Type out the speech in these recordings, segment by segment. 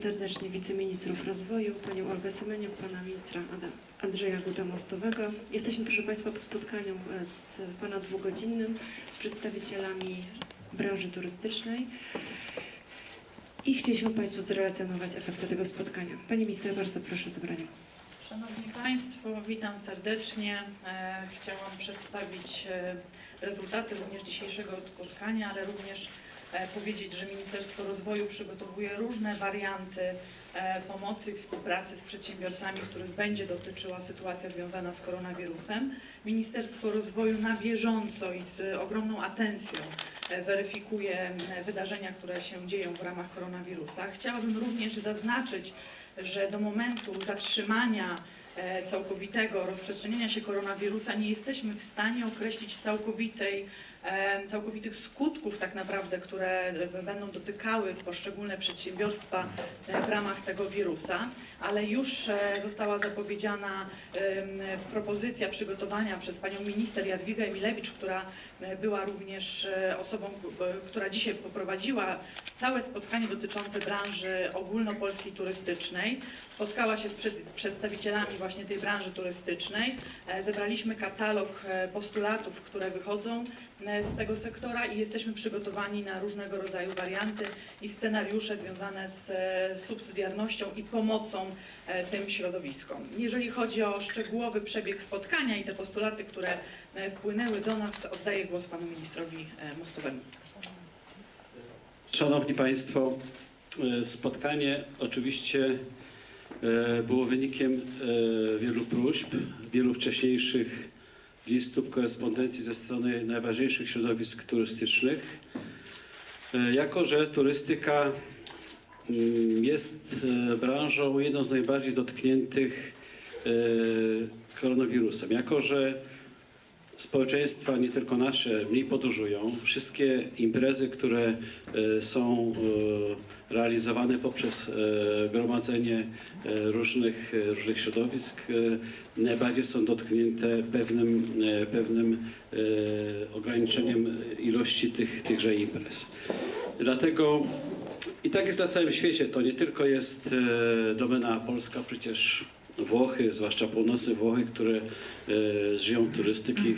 serdecznie wiceministrów rozwoju, panią Olgę Semeniuk, pana ministra Andrzeja Guda-Mostowego. Jesteśmy, proszę Państwa, po spotkaniu e, z ponad dwugodzinnym z przedstawicielami branży turystycznej i chcieliśmy Państwu zrelacjonować efekty tego spotkania. Pani minister, bardzo proszę o zabranie. Szanowni Państwo, witam serdecznie. E, Chciałam przedstawić e, rezultaty również dzisiejszego spotkania, ale również powiedzieć, że Ministerstwo Rozwoju przygotowuje różne warianty e, pomocy i współpracy z przedsiębiorcami, których będzie dotyczyła sytuacja związana z koronawirusem. Ministerstwo Rozwoju na bieżąco i z ogromną atencją e, weryfikuje e, wydarzenia, które się dzieją w ramach koronawirusa. Chciałabym również zaznaczyć, że do momentu zatrzymania e, całkowitego rozprzestrzeniania się koronawirusa nie jesteśmy w stanie określić całkowitej, e, całkowitych skutków tak naprawdę, które będą dotykały poszczególne przedsiębiorstwa e, w ramach tego wirusa, ale już e, została zapowiedziana propozycja przygotowania przez panią minister Jadwigę Emilewicz, która e, była również osobą, która dzisiaj poprowadziła całe spotkanie dotyczące branży ogólnopolskiej turystycznej. Spotkała się z przed, przedstawicielami właśnie tej branży turystycznej. Zebraliśmy katalog postulatów, które wychodzą z tego sektora i jesteśmy przygotowani na różnego rodzaju warianty i scenariusze związane z e, subsydiarnością i pomocą e, tym środowiskom. Jeżeli chodzi o szczegółowy przebieg spotkania i te postulaty, które e, wpłynęły do nas, oddaję głos panu ministrowi e, Mostowemu. Szanowni Państwo, e, spotkanie oczywiście e, było wynikiem e, wielu próśb, wielu wcześniejszych listów korespondencji ze strony najważniejszych środowisk turystycznych. E, Jako, że turystyka mm, jest e, branżą jedną z najbardziej dotkniętych e, koronawirusem, jako, że społeczeństwa, nie tylko nasze, mniej podróżują. Wszystkie imprezy, które e, są e, realizowane poprzez e, gromadzenie różnych, różnych środowisk, najbardziej są dotknięte pewnym, pewnym ograniczeniem ilości tych, tychże imprez. Dlatego i tak jest na całym świecie. To nie tylko jest domena polska, przecież Włochy, zwłaszcza północne Włochy, które e, żyją turystyki,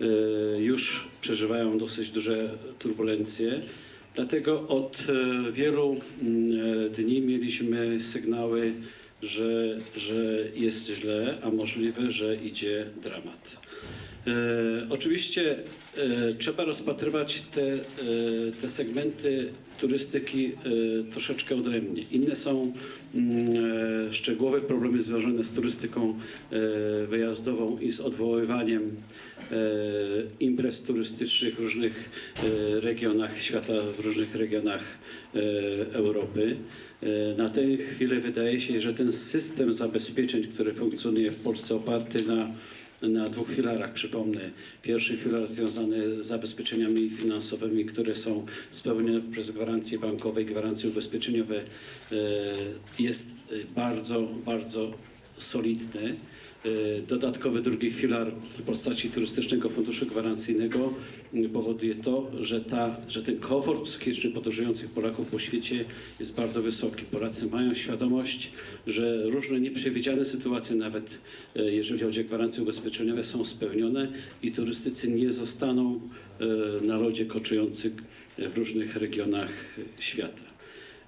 e, już przeżywają dosyć duże turbulencje. Dlatego od e, wielu mm, dni mieliśmy sygnały, że, że jest źle, a możliwe, że idzie dramat. E, oczywiście e, trzeba rozpatrywać te, e, te segmenty turystyki e, troszeczkę odrębnie. Inne są mm, e, szczegółowe problemy związane z turystyką e, wyjazdową i z odwoływaniem imprez turystycznych w różnych regionach świata, w różnych regionach Europy. Na tę chwilę wydaje się, że ten system zabezpieczeń, który funkcjonuje w Polsce oparty na na dwóch filarach, przypomnę. Pierwszy filar związany z zabezpieczeniami finansowymi, które są spełnione przez gwarancje bankowe i gwarancje ubezpieczeniowe e, jest bardzo, bardzo solidny. E, Dodatkowy drugi filar w postaci Turystycznego Funduszu Gwarancyjnego m, powoduje to, że, ta, że ten komfort psychiczny podróżujących Polaków po świecie jest bardzo wysoki. Polacy mają świadomość, że różne nieprzewidziane sytuacje, nawet e, jeżeli chodzi o gwarancje ubezpieczeniowe, są spełnione i turystycy nie zostaną na lodzie koczujących w różnych regionach świata.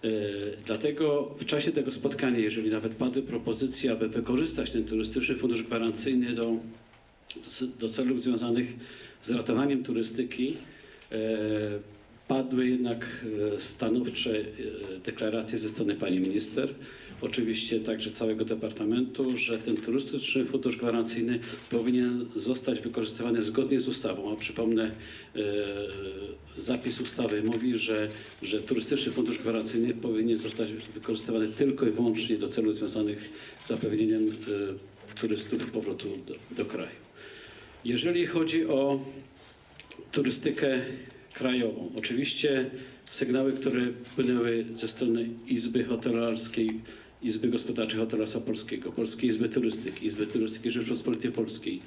E, Dlatego w czasie tego spotkania, jeżeli nawet padły propozycje, aby wykorzystać ten turystyczny fundusz gwarancyjny do, do ce- do celów związanych z ratowaniem turystyki, e, padły jednak e, stanowcze deklaracje ze strony pani minister, oczywiście także całego departamentu, że ten turystyczny fundusz gwarancyjny powinien zostać wykorzystywany zgodnie z ustawą. A przypomnę, e, zapis ustawy mówi, że, że turystyczny fundusz gwarancyjny powinien zostać wykorzystywany tylko i wyłącznie do celów związanych z zapewnieniem e, turystów powrotu do, do kraju. Jeżeli chodzi o turystykę krajową. Oczywiście sygnały, które płynęły ze strony Izby Hotelarskiej, Izby Gospodarczej Hotelarstwa Polskiego, Polskiej Izby Turystyki, Izby Turystyki Rzeczypospolitej Polskiej,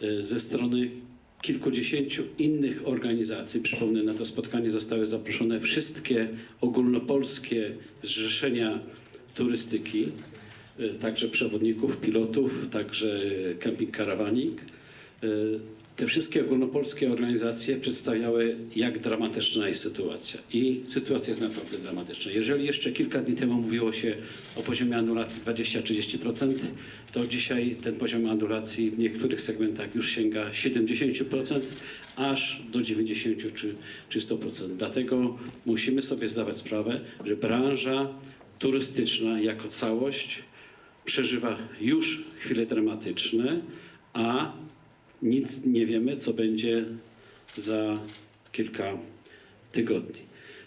e, ze strony kilkudziesięciu innych organizacji. Przypomnę, na to spotkanie zostały zaproszone wszystkie ogólnopolskie zrzeszenia turystyki, y, także przewodników, pilotów, także camping karawanik. Te wszystkie ogólnopolskie organizacje przedstawiały, jak dramatyczna jest sytuacja. I sytuacja jest naprawdę dramatyczna. Jeżeli jeszcze kilka dni temu mówiło się o poziomie anulacji 20-30%, to dzisiaj ten poziom anulacji w niektórych segmentach już sięga 70%, aż do 90 czy, czy 100%. Dlatego musimy sobie zdawać sprawę, że branża turystyczna jako całość przeżywa już chwile dramatyczne, a nic nie wiemy, co będzie za kilka tygodni.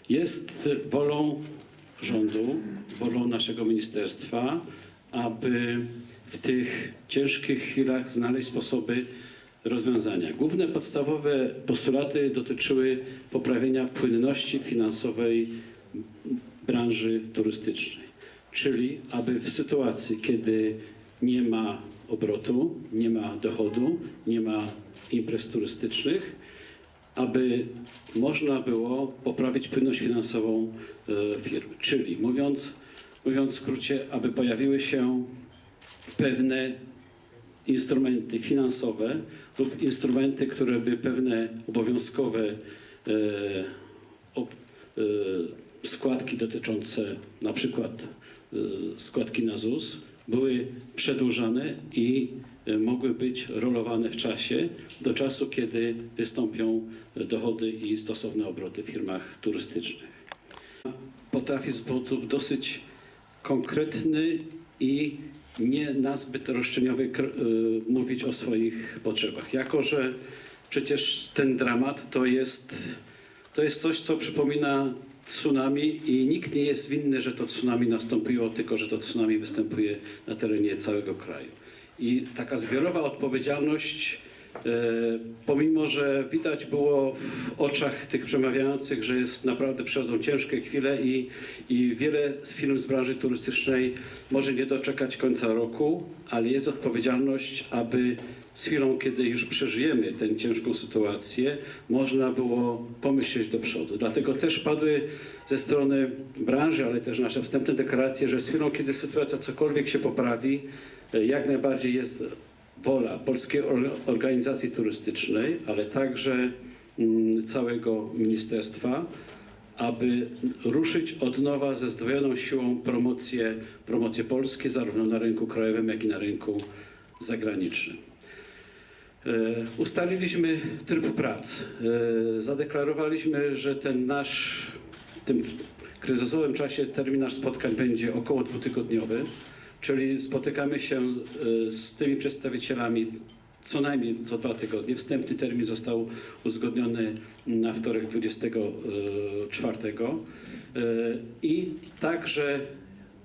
Jest wolą rządu, wolą naszego ministerstwa, aby w tych ciężkich chwilach znaleźć sposoby rozwiązania. Główne podstawowe postulaty dotyczyły poprawienia płynności finansowej branży turystycznej, czyli aby w sytuacji, kiedy nie ma obrotu, nie ma dochodu, nie ma imprez turystycznych, aby można było poprawić płynność finansową e, firm. Czyli mówiąc, mówiąc w skrócie, aby pojawiły się pewne instrumenty finansowe lub instrumenty, które by pewne obowiązkowe e, e, składki dotyczące na przykład składki na ZUS były przedłużane i e, mogły być rolowane w czasie do czasu, kiedy wystąpią dochody i stosowne obroty w firmach turystycznych. Potrafi w sposób dosyć konkretny i nie nazbyt roszczeniowy y, mówić o swoich potrzebach. Jako, że przecież ten dramat to jest, to jest coś, co przypomina tsunami i nikt nie jest winny, że to tsunami nastąpiło, tylko że to tsunami występuje na terenie całego kraju. I taka zbiorowa odpowiedzialność, e, pomimo że widać było w oczach tych przemawiających, że jest naprawdę przychodzą ciężkie chwile i, i wiele z firm z branży turystycznej może nie doczekać końca roku, ale jest odpowiedzialność, aby z chwilą, kiedy już przeżyjemy tę ciężką sytuację, można było pomyśleć do przodu. Dlatego też padły ze strony branży, ale też nasze wstępne deklaracje, że z chwilą, kiedy sytuacja cokolwiek się poprawi, e, jak najbardziej jest wola Polskiej Or- Organizacji Turystycznej, ale także mm, całego ministerstwa, aby ruszyć od nowa ze zdwojoną siłą promocję, promocję Polski, zarówno na rynku krajowym, jak i na rynku zagranicznym. E, Ustaliliśmy tryb prac. E, Zadeklarowaliśmy, że ten nasz, w tym kryzysowym czasie terminarz spotkań będzie około dwutygodniowy, czyli spotykamy się e, z tymi przedstawicielami co najmniej co dwa tygodnie. Wstępny termin został uzgodniony na wtorek 24. E, I także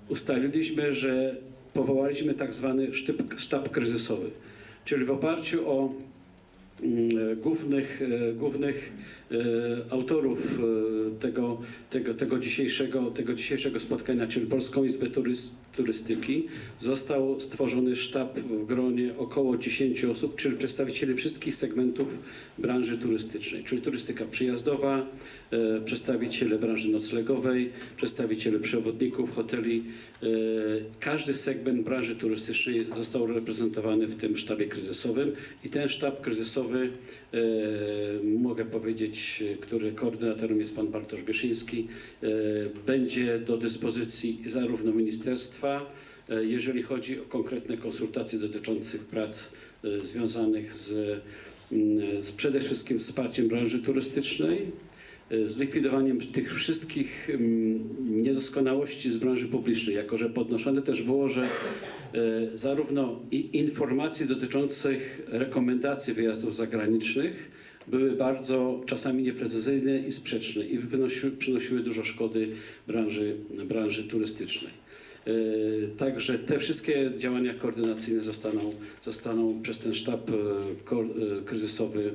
ustaliliśmy, że powołaliśmy tak zwany sztab kryzysowy, czyli w oparciu o głównych, e, głównych e, autorów e, tego, tego, tego, dzisiejszego, tego dzisiejszego spotkania, czyli Polską Izbę Turys- Turystyki, został stworzony sztab w gronie około 10 osób, czyli przedstawicieli wszystkich segmentów branży turystycznej, czyli turystyka przyjazdowa, przedstawiciele branży noclegowej, przedstawiciele przewodników, hoteli. Każdy segment branży turystycznej został reprezentowany w tym sztabie kryzysowym i ten sztab kryzysowy, e, mogę powiedzieć, który koordynatorem jest pan Bartosz Bieszyński, e, będzie do dyspozycji zarówno ministerstwa, e, jeżeli chodzi o konkretne konsultacje dotyczących prac związanych z, mm, z przede wszystkim wsparciem branży turystycznej, zlikwidowaniem tych wszystkich mm, niedoskonałości z branży publicznej, jako że podnoszone też było, że e, zarówno i informacji dotyczących rekomendacji wyjazdów zagranicznych były bardzo czasami nieprecyzyjne i sprzeczne i wynosiły, przynosiły dużo szkody branży, branży turystycznej. E, Także te wszystkie działania koordynacyjne zostaną, zostaną przez ten sztab ko- e, kryzysowy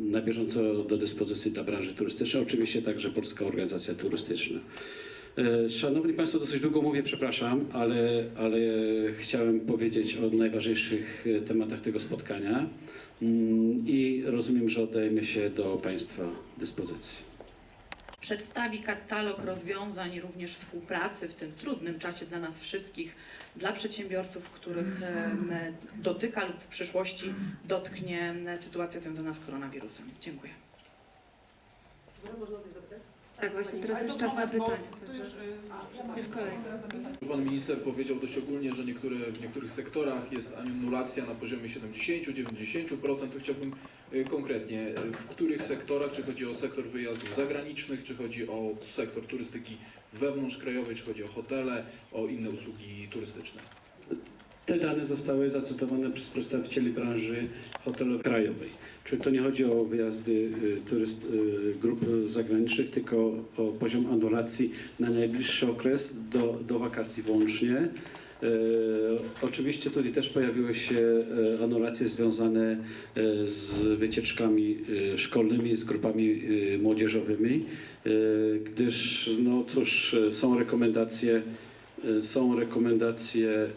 na bieżąco do dyspozycji dla branży turystycznej, oczywiście także Polska Organizacja Turystyczna. Szanowni Państwo, dosyć długo mówię, przepraszam, ale, ale chciałem powiedzieć o najważniejszych tematach tego spotkania. Mm, I rozumiem, że oddajemy się do Państwa dyspozycji. Przedstawi katalog rozwiązań i również współpracy w tym trudnym czasie dla nas wszystkich, dla przedsiębiorców, których dotyka lub w przyszłości dotknie sytuacja związana z koronawirusem. Dziękuję. Można zapytać? Tak, właśnie teraz jest czas na pytania. Także jest kolejny. Pan minister powiedział dość ogólnie, że niektóre, w niektórych sektorach jest anulacja na poziomie 70-90%. To chciałbym y, konkretnie, y, w których sektorach, czy chodzi o sektor wyjazdów zagranicznych, czy chodzi o sektor turystyki wewnątrzkrajowej, czy chodzi o hotele, o inne usługi turystyczne? Te dane zostały zacytowane przez przedstawicieli branży hotelowej krajowej. Czyli to nie chodzi o wyjazdy y, turyst, y, grup zagranicznych, tylko o poziom anulacji na najbliższy okres do, do wakacji włącznie. E, Oczywiście tutaj też pojawiły się anulacje związane z wycieczkami szkolnymi, z grupami młodzieżowymi, gdyż no cóż, są rekomendacje są rekomendacje, e,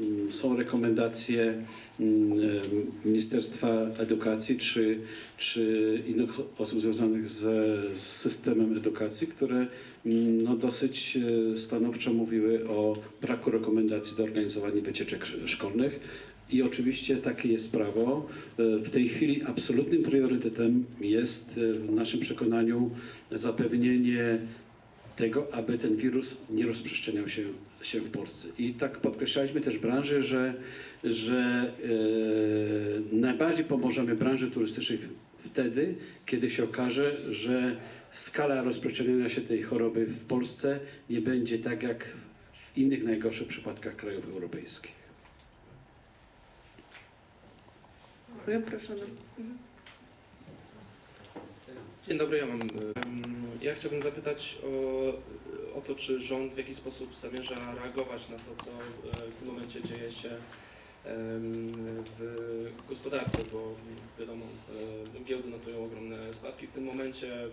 mm, są rekomendacje mm, e, Ministerstwa Edukacji czy, czy innych osób związanych z systemem edukacji, które mm, no, dosyć stanowczo mówiły o braku rekomendacji do organizowania wycieczek sz- szkolnych. I oczywiście takie jest prawo. W tej chwili absolutnym priorytetem jest w naszym przekonaniu zapewnienie tego, aby ten wirus nie rozprzestrzeniał się, się w Polsce. I tak podkreślaliśmy też branży, że, że e, najbardziej pomożemy branży turystycznej wtedy, kiedy się okaże, że skala rozprzestrzeniania się tej choroby w Polsce nie będzie tak jak w innych najgorszych przypadkach krajów europejskich. Dziękuję. Proszę nas. Dzień dobry, ja mam. Ja chciałbym zapytać o, o to, czy rząd w jakiś sposób zamierza reagować na to, co e, w tym momencie dzieje się w gospodarce, bo wiadomo, e, giełdy notują ogromne spadki. W tym momencie e,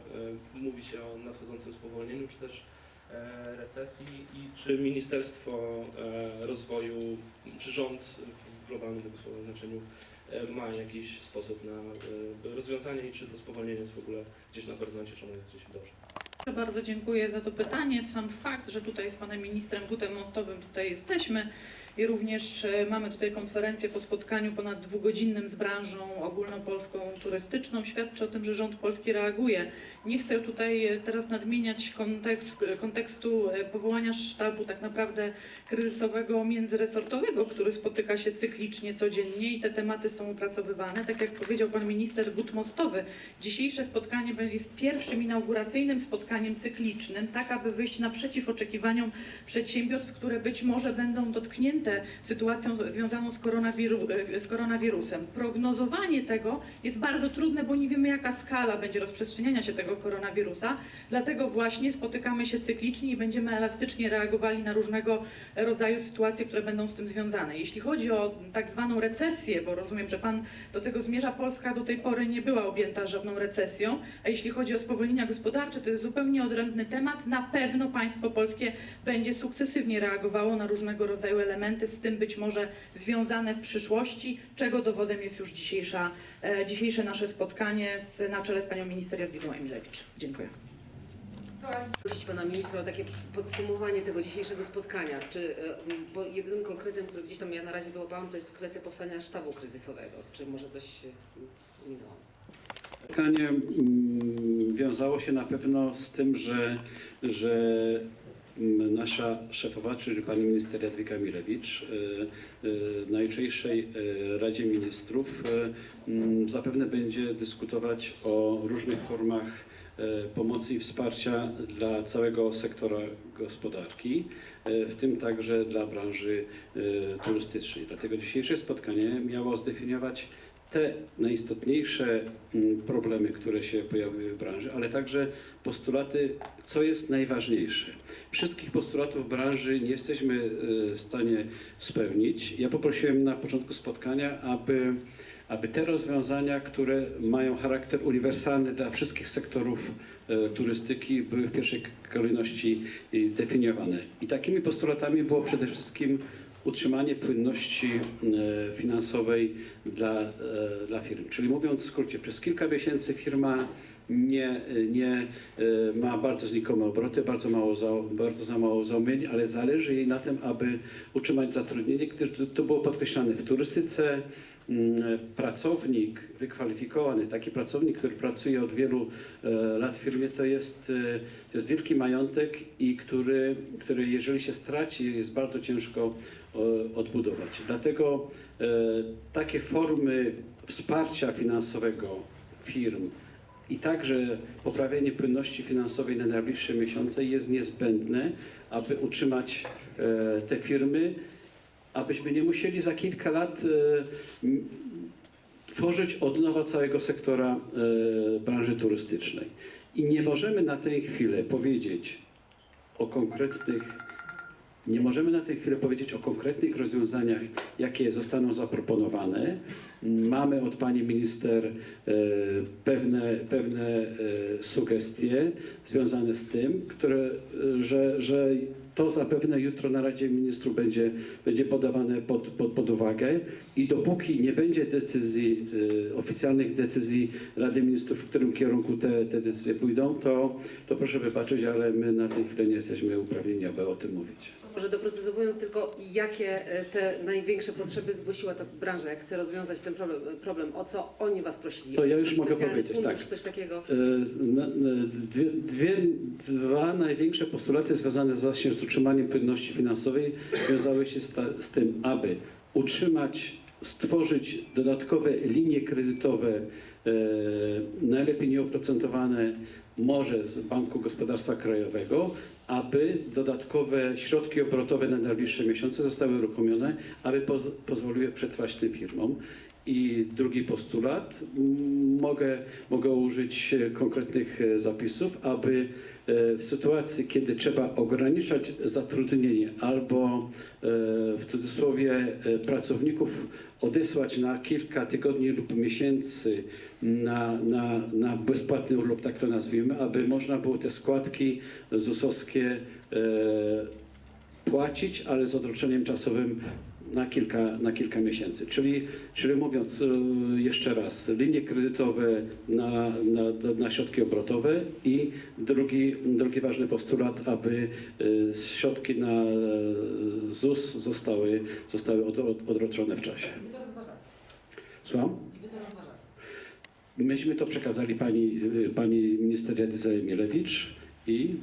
mówi się o nadchodzącym spowolnieniu, czy też recesji i czy Ministerstwo Rozwoju, czy rząd globalnym tego słowa znaczeniu e, ma jakiś sposób na e, rozwiązanie i czy to spowolnienie jest w ogóle gdzieś na horyzoncie, czy ono jest gdzieś dobrze. Bardzo dziękuję za to pytanie. Sam fakt, że tutaj z panem ministrem Gutem Mostowym tutaj jesteśmy i również e, mamy tutaj konferencję po spotkaniu ponad dwugodzinnym z branżą ogólnopolską turystyczną świadczy o tym, że rząd polski reaguje. Nie chcę tutaj e, teraz nadmieniać kontekst, kontekstu e, powołania sztabu tak naprawdę kryzysowego międzyresortowego, który spotyka się cyklicznie codziennie i te tematy są opracowywane. Tak jak powiedział pan minister Gut Mostowy, Dzisiejsze spotkanie będzie pierwszym inauguracyjnym spotkaniem cyklicznym, tak aby wyjść naprzeciw oczekiwaniom przedsiębiorstw, które być może będą dotknięte sytuacją z- związaną z, koronawiru, e, z koronawirusem. Prognozowanie tego jest bardzo trudne, bo nie wiemy jaka skala będzie rozprzestrzeniania się tego koronawirusa, dlatego właśnie spotykamy się cyklicznie i będziemy elastycznie reagowali na różnego rodzaju sytuacje, które będą z tym związane. Jeśli chodzi o tak zwaną recesję, bo rozumiem, że Pan do tego zmierza, Polska do tej pory nie była objęta żadną recesją, a jeśli chodzi o spowolnienia gospodarcze, to jest zupełnie odrębny temat. Na pewno państwo polskie będzie sukcesywnie reagowało na różnego rodzaju elementy, z tym być może związane w przyszłości, czego dowodem jest już dzisiejsza, e, dzisiejsze nasze spotkanie z, na czele z panią minister Jadwigą Emilewicz. Dziękuję. Prosić pana ministra o takie podsumowanie tego dzisiejszego spotkania. Czy e, bo jedynym konkretem, który gdzieś tam ja na razie wyłapałam, to jest kwestia powstania sztabu kryzysowego. Czy może coś minęło? Spotkanie mm, wiązało się na pewno z tym, że, że nasza szefowa, czyli pani minister Jadwiga Milewicz, y, y, na jutrzejszej y, Radzie Ministrów zapewne będzie dyskutować o różnych formach pomocy i wsparcia dla całego sektora gospodarki, w tym także dla branży turystycznej. Dlatego dzisiejsze spotkanie miało zdefiniować te najistotniejsze mm, problemy, które się pojawiły w branży, ale także postulaty, co jest najważniejsze. Wszystkich postulatów branży nie jesteśmy y, w stanie spełnić. Ja poprosiłem na początku spotkania, aby, aby te rozwiązania, które mają charakter uniwersalny dla wszystkich sektorów e, turystyki, były w pierwszej kolejności y, definiowane. I takimi postulatami było przede wszystkim utrzymanie płynności e, finansowej dla, e, dla firm. Czyli mówiąc w skrócie, przez kilka miesięcy firma nie, nie e, ma bardzo znikome obroty, bardzo, mało za, bardzo za mało zaumień, ale zależy jej na tym, aby utrzymać zatrudnienie, gdyż to- było podkreślane w turystyce. mm, Pracownik wykwalifikowany, taki pracownik, który pracuje od wielu lat w firmie, to jest, to jest wielki majątek i który, który jeżeli się straci, jest bardzo ciężko odbudować. Dlatego e, takie formy wsparcia finansowego firm i także poprawienie płynności finansowej na najbliższe miesiące jest niezbędne, aby utrzymać e, te firmy, abyśmy nie musieli za kilka lat e, tworzyć od nowa całego sektora e, branży turystycznej. I nie możemy na tę chwilę powiedzieć o konkretnych nie możemy na tę chwilę powiedzieć o konkretnych rozwiązaniach, jakie zostaną zaproponowane. Mamy od pani minister e, pewne, pewne e, sugestie związane z tym, które, że, że to zapewne jutro na Radzie Ministrów będzie, będzie podawane pod, pod, pod uwagę i dopóki nie będzie decyzji, e, oficjalnych decyzji Rady Ministrów, w którym kierunku te, te decyzje pójdą, to, to proszę wybaczyć, ale my na tej chwilę nie jesteśmy uprawnieni, aby o tym mówić. Może doprecyzowując tylko, jakie e, te największe potrzeby zgłosiła ta branża, jak chce rozwiązać ten problem, problem o co oni Was prosili? To ja już mogę powiedzieć, fundusz, tak. coś takiego? E, Dwie, dwie, dwa największe postulaty związane właśnie z utrzymaniem płynności finansowej wiązały się z, ta, z tym, aby utrzymać, stworzyć dodatkowe linie kredytowe, e, najlepiej nieoprocentowane może z Banku Gospodarstwa Krajowego, aby dodatkowe środki obrotowe na najbliższe miesiące zostały uruchomione, aby poz, pozwoliły przetrwać tym firmom. I drugi postulat, mogę, mogę użyć e, konkretnych e, zapisów, aby e, w sytuacji, kiedy trzeba ograniczać zatrudnienie albo w cudzysłowie pracowników odesłać na kilka tygodni lub miesięcy na, na, na bezpłatny urlop, tak to nazwijmy, aby można było te składki ZUS-owskie płacić, ale z odroczeniem czasowym na kilka, na kilka miesięcy. Czyli, czyli mówiąc e, jeszcze raz, linie kredytowe na, na, na środki obrotowe i drugi, drugi ważny postulat, aby e, środki na e, ZUS zostały, zostały od, od, odroczone w czasie. Słucham? Myśmy to przekazali pani, pani minister Jadwize Mielewicz i,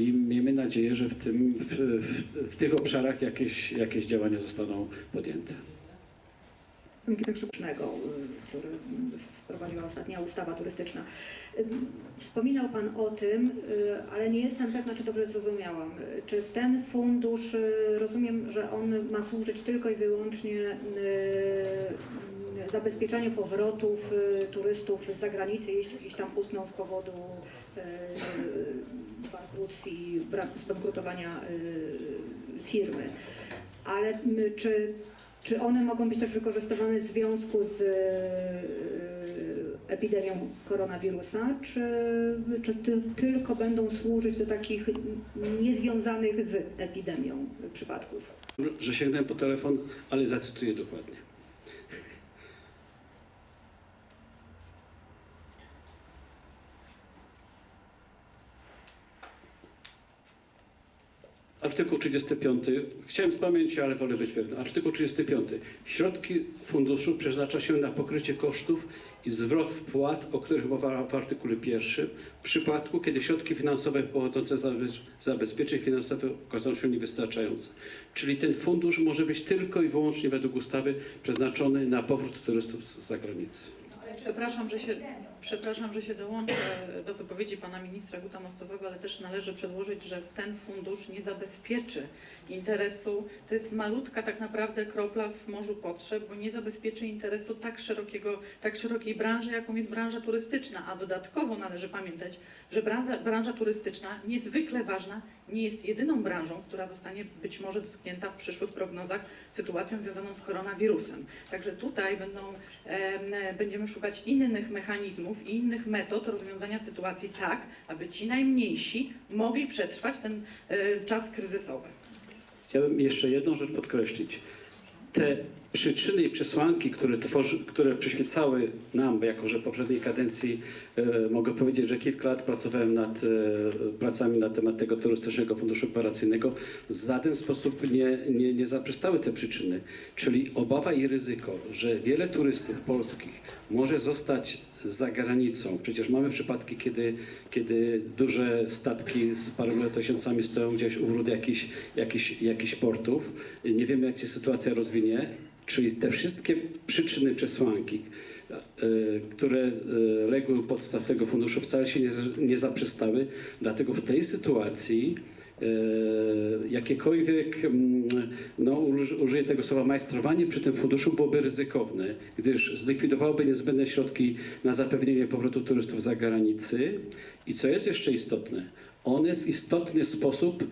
i miejmy nadzieję, że w, tym, w, w, w tych obszarach jakieś, jakieś działania zostaną podjęte. turystycznego, y, który wprowadziła ostatnia ustawa turystyczna. Ym, Wspominał Pan o tym, y, ale nie jestem pewna, czy dobrze zrozumiałam. Y, Czy ten fundusz, y, rozumiem, że on ma służyć tylko i wyłącznie y, y, zabezpieczaniu powrotów y, turystów z zagranicy, jeśli gdzieś tam usną z powodu y, bankructwi, brak- zbankrutowania y, firmy. Ale czy czy one mogą być też wykorzystywane w związku z e, epidemią koronawirusa, czy, czy ty, tylko będą służyć do takich niezwiązanych z epidemią przypadków? Że sięgnę po telefon, ale zacytuję dokładnie. Artykuł 35. Chciałem pamięci, ale wolę być pewny. Artykuł 35. Środki funduszu przeznacza się na pokrycie kosztów i zwrot wpłat, o których mowa w artykule pierwszym, w przypadku, kiedy środki finansowe pochodzące z zabez- zabezpieczeń finansowych okażą się niewystarczające. Czyli ten fundusz może być tylko i wyłącznie według ustawy przeznaczony na powrót turystów z zagranicy. Przepraszam, że się, przepraszam, że się dołączę do wypowiedzi pana ministra Guta Mostowego, ale też należy przedłożyć, że ten fundusz nie zabezpieczy interesu. To jest malutka tak naprawdę kropla w morzu potrzeb, bo nie zabezpieczy interesu tak szerokiego, tak szerokiej branży, jaką jest branża turystyczna. A dodatkowo należy pamiętać, że branża, branża turystyczna niezwykle ważna nie jest jedyną branżą, która zostanie być może dotknięta w przyszłych prognozach sytuacją związaną z koronawirusem. Także tutaj będą, em, będziemy szukać innych mechanizmów i innych metod rozwiązania sytuacji tak, aby ci najmniejsi mogli przetrwać ten e, czas kryzysowy. Chciałbym jeszcze jedną rzecz podkreślić. Te przyczyny i przesłanki, które, tworzy, które przyświecały nam, jako że w poprzedniej kadencji e, mogę powiedzieć, że kilka lat pracowałem nad e, pracami na temat tego turystycznego funduszu operacyjnego, w żaden sposób nie, nie, nie zaprzestały te przyczyny. Czyli obawa i ryzyko, że wiele turystów polskich może zostać za granicą. Przecież mamy przypadki, kiedy, kiedy duże statki z paroma tysiącami stoją gdzieś u wrót jakichś, jakichś, jakichś portów. Nie wiemy, jak się sytuacja rozwinie. Czyli te wszystkie przyczyny, przesłanki, e, które e, legły u podstaw tego funduszu wcale się nie, nie zaprzestały. Dlatego w tej sytuacji e, jakiekolwiek, mm, no, uż- użyję tego słowa, majstrowanie przy tym funduszu byłoby ryzykowne, gdyż zlikwidowałoby niezbędne środki na zapewnienie powrotu turystów z zagranicy i co jest jeszcze istotne, one w istotny sposób e,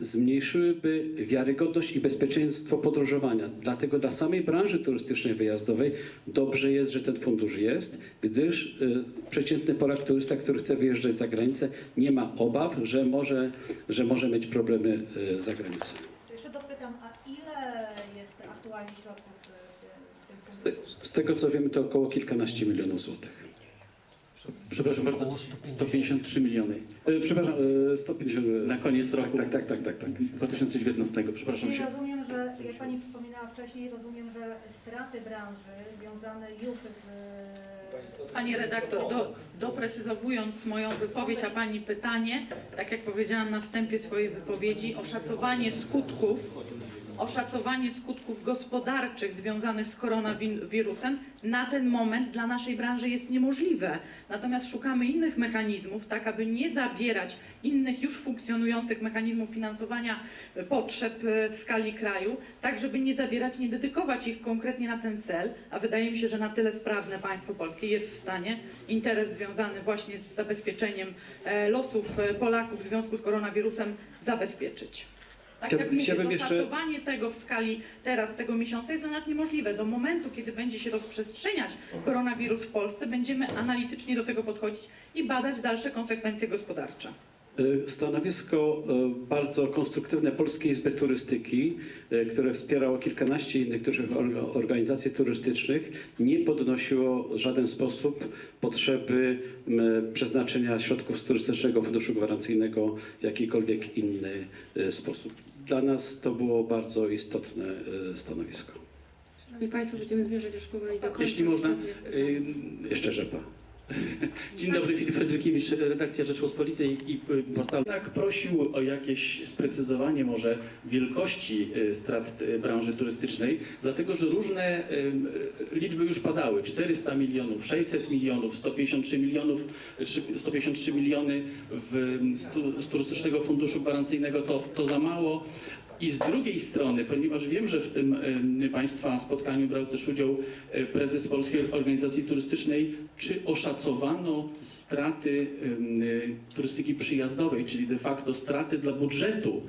zmniejszyłyby wiarygodność i bezpieczeństwo podróżowania. Dlatego dla samej branży turystycznej wyjazdowej dobrze jest, że ten fundusz jest, gdyż e, przeciętny Polak turysta, który chce wyjeżdżać za granicę, nie ma obaw, że może, że może mieć problemy e, za granicą. Jeszcze dopytam, a ile jest aktualnie środków w, tym te, z tego co wiemy, to około kilkanaście milionów złotych. Przepraszam bardzo, 153 miliony E, przepraszam, e, 150. na koniec roku Tak, tak, tak, tak, tak. 2019. Przepraszam Czyli się. rozumiem, że jak Pani wspominała wcześniej, rozumiem, że straty branży związane już z... Pani redaktor, do, doprecyzowując moją wypowiedź, a Pani pytanie, tak jak powiedziałam na wstępie swojej wypowiedzi, oszacowanie skutków, oszacowanie skutków gospodarczych związanych z koronawirusem na ten moment dla naszej branży jest niemożliwe. Natomiast szukamy innych mechanizmów, tak aby nie zabierać innych już funkcjonujących mechanizmów finansowania potrzeb e, w skali kraju, tak żeby nie zabierać, nie dedykować ich konkretnie na ten cel, a wydaje mi się, że na tyle sprawne państwo polskie jest w stanie interes związany właśnie z zabezpieczeniem e, losów e, Polaków w związku z koronawirusem zabezpieczyć. Tak Chciałbym- jak mówię, chciałbym jeszcze- doszacowanie tego w skali teraz, tego miesiąca jest dla nas niemożliwe. Do momentu, kiedy będzie się rozprzestrzeniać koronawirus w Polsce, będziemy analitycznie do tego podchodzić i badać dalsze konsekwencje gospodarcze. E, Stanowisko e, bardzo konstruktywne Polskiej Izby Turystyki, e, które wspierało kilkanaście innych dużych or- organizacji turystycznych, nie podnosiło w żaden sposób potrzeby przeznaczenia środków z Turystycznego Funduszu Gwarancyjnego w jakikolwiek inny sposób. Dla nas to było bardzo istotne e, stanowisko. Szanowni Państwo, będziemy zmierzać już powoli do końca. Jeśli można, y, Jeszcze rzepa. Dzień dobry, Filip Fredrykiewicz, redakcja Rzeczpospolitej i y, portal. Tak, prosił o jakieś sprecyzowanie może wielkości y, strat y, branży turystycznej, dlatego że różne liczby już padały. 400 milionów, 600 milionów, 153 milionów, czy 153 miliony w, z Turystycznego Funduszu Gwarancyjnego to, to za mało. I z drugiej strony, ponieważ wiem, że w tym Państwa spotkaniu brał też udział y, prezes Polskiej Organizacji Turystycznej, czy oszacowano straty y, turystyki przyjazdowej, czyli de facto straty dla budżetu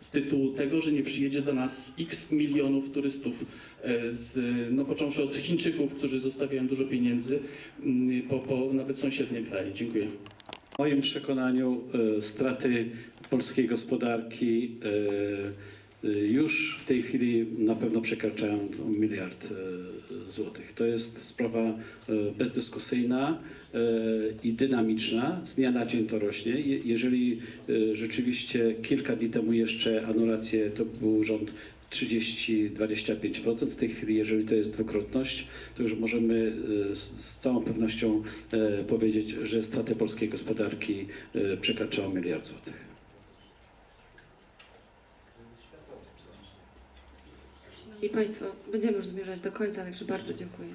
z tytułu tego, że nie przyjedzie do nas x milionów turystów, y, z, no począwszy od Chińczyków, którzy zostawiają dużo pieniędzy, y, po, po nawet sąsiednie kraje. Dziękuję. W moim przekonaniu e, straty polskiej gospodarki e, e, już w tej chwili na pewno przekraczają miliard e, złotych. To jest sprawa e, bezdyskusyjna i dynamiczna. Z dnia na dzień to rośnie. Je- Jeżeli rzeczywiście kilka dni temu jeszcze anulacje to był rząd 30-25%. W tej chwili, jeżeli to jest dwukrotność, to już możemy z, całą pewnością powiedzieć, że straty polskiej gospodarki przekraczają miliard złotych. Szanowni Państwo, będziemy już zmierzać do końca, także bardzo dziękuję.